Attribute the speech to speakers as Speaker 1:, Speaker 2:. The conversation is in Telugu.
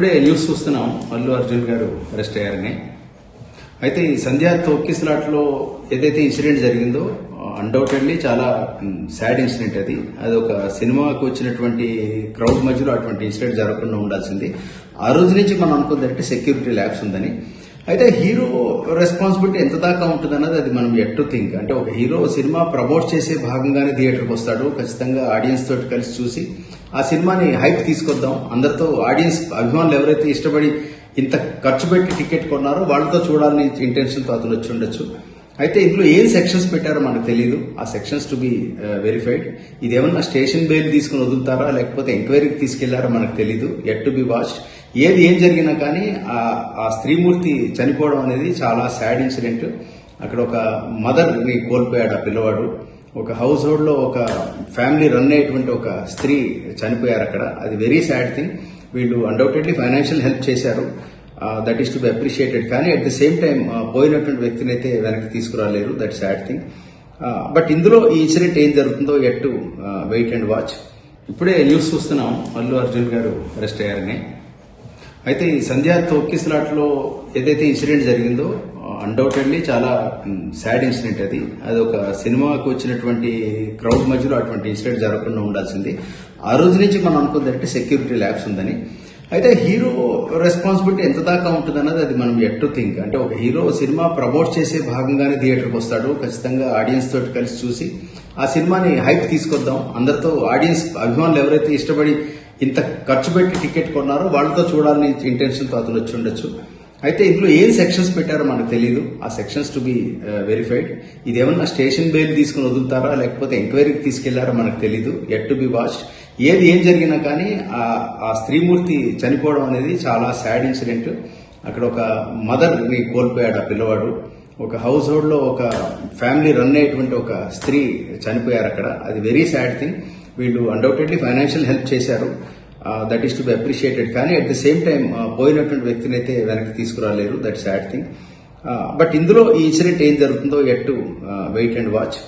Speaker 1: ఇప్పుడే న్యూస్ చూస్తున్నాం. అల్లు అర్జున్ గారు అరెస్ట్ అయ్యారని. అయితే ఈ సంధ్యా తొక్కిసలాట్లో ఏదైతే ఇన్సిడెంట్ జరిగిందో అన్డౌటెడ్లీ చాలా సాడ్ ఇన్సిడెంట్ అది. అది ఒక సినిమాకు వచ్చినటువంటి క్రౌడ్ మధ్యలో అటువంటి ఇన్సిడెంట్ జరగకుండా ఉండాల్సింది. ఆ రోజు నుంచి మనం అనుకుందంటే సెక్యూరిటీ ల్యాబ్స్ ఉందని. అయితే హీరో రెస్పాన్సిబిలిటీ ఎంత దాకా ఉంటుంది అన్నది అది మనం ఎట్ టు థింక్ అంటే ఒక హీరో సినిమా ప్రమోట్ చేసే భాగంగానే థియేటర్కి వస్తాడు. ఖచ్చితంగా ఆడియన్స్ తోటి కలిసి చూసి ఆ సినిమాని హైప్ తీసుకొద్దాం. అందరితో ఆడియన్స్ అభిమానులు ఎవరైతే ఇష్టపడి ఇంత ఖర్చు పెట్టి టికెట్ కొన్నారో వాళ్ళతో చూడాలని ఇంటెన్షన్తో అతను వచ్చి ఉండొచ్చు. అయితే ఇందులో ఏం సెక్షన్స్ పెట్టారో మనకు తెలియదు ఆ సెక్షన్స్ టు బి వెరిఫైడ్ ఇదేమన్నా స్టేషన్ బెయిల్ తీసుకుని వదులుతారా? లేకపోతే ఎంక్వైరీకి తీసుకెళ్ళారో మనకు తెలియదు ఎట్ టు బి వాచ్డ్ ఏది ఏం జరిగినా కానీ ఆ- స్త్రీమూర్తి చనిపోవడం అనేది చాలా సాడ్ ఇన్సిడెంట్ అక్కడ ఒక మదర్ని కోల్పోయాడు ఆ పిల్లవాడు. ఒక హౌస్ హోల్డ్లో ఒక ఫ్యామిలీ రన్ అయ్యేటువంటి ఒక స్త్రీ చనిపోయారు అక్కడ. అది వెరీ సాడ్ థింగ్ వీళ్ళు అన్డౌటెడ్లీ ఫైనాన్షియల్ హెల్ప్ చేశారు. That is to be appreciated కానీ అట్ ద సేమ్ టైం పోయినటువంటి వ్యక్తిని అయితే వెనక్కి తీసుకురాలేరు. దట్ సాడ్ థింగ్ బట్ ఇందులో ఈ ఇన్సిడెంట్ ఏం జరుగుతుందో at to wait and watch ఇప్పుడే న్యూస్ చూస్తున్నాం. అల్లు అర్జున్ గారు అరెస్ట్ అయ్యారని. అయితే ఈ సంధ్యా తొక్కిసలాట్లో ఏదైతే ఇన్సిడెంట్ జరిగిందో అన్డౌటెడ్లీ చాలా సాడ్ ఇన్సిడెంట్ అది అది. ఒక సినిమాకు వచ్చినటువంటి క్రౌడ్ మధ్యలో అటువంటి ఇన్సిడెంట్ జరగకుండా ఉండాల్సింది. ఆ రోజు నుంచి మనం అనుకుందంటే సెక్యూరిటీ ల్యాబ్స్ ఉందని. అయితే హీరో రెస్పాన్సిబిలిటీ ఎంత దాకా ఉంటుంది అన్నది అది మనం ఎట్ టు థింక్ అంటే ఒక హీరో సినిమా ప్రమోట్ చేసే భాగంగానే థియేటర్కి వస్తాడు. ఖచ్చితంగా ఆడియన్స్ తోటి కలిసి చూసి ఆ సినిమాని హైప్ తీసుకొద్దాం. అందరితో ఆడియన్స్ అభిమానులు ఎవరైతే ఇష్టపడి ఇంత ఖర్చు పెట్టి టికెట్ కొన్నారో వాళ్ళతో చూడాలని ఇంటెన్షన్తో అతను వచ్చి ఉండొచ్చు. అయితే ఇందులో ఏం సెక్షన్స్ పెట్టారో మనకు తెలియదు ఆ సెక్షన్స్ టు బి వెరిఫైడ్ ఇదేమన్నా స్టేషన్ బెయిల్ తీసుకుని వదులుతారా? లేకపోతే ఎంక్వైరీకి తీసుకెళ్ళారో? మనకు తెలియదు ఎట్ టు బి వాచ్డ్ ఏది ఏం జరిగినా కానీ ఆ- ఆ స్త్రీమూర్తి చనిపోవడం అనేది చాలా సాడ్ ఇన్సిడెంట్ అక్కడ ఒక మదర్ని కోల్పోయాడు ఆ పిల్లవాడు. ఒక హౌస్ హోల్డ్లో ఒక ఫ్యామిలీ రన్ అయ్యేటువంటి ఒక స్త్రీ చనిపోయారు అక్కడ. అది వెరీ సాడ్ థింగ్ వీళ్ళు అన్డౌటెడ్లీ ఫైనాన్షియల్ హెల్ప్ చేశారు. That is to be appreciated కానీ అట్ ద సేమ్ టైం పోయినటువంటి వ్యక్తిని అయితే వెనక్కి తీసుకురాలేరు. దట్ సాడ్ థింగ్ బట్ ఇందులో ఈ ఇన్సిడెంట్ ఏం జరుగుతుందో at to wait and watch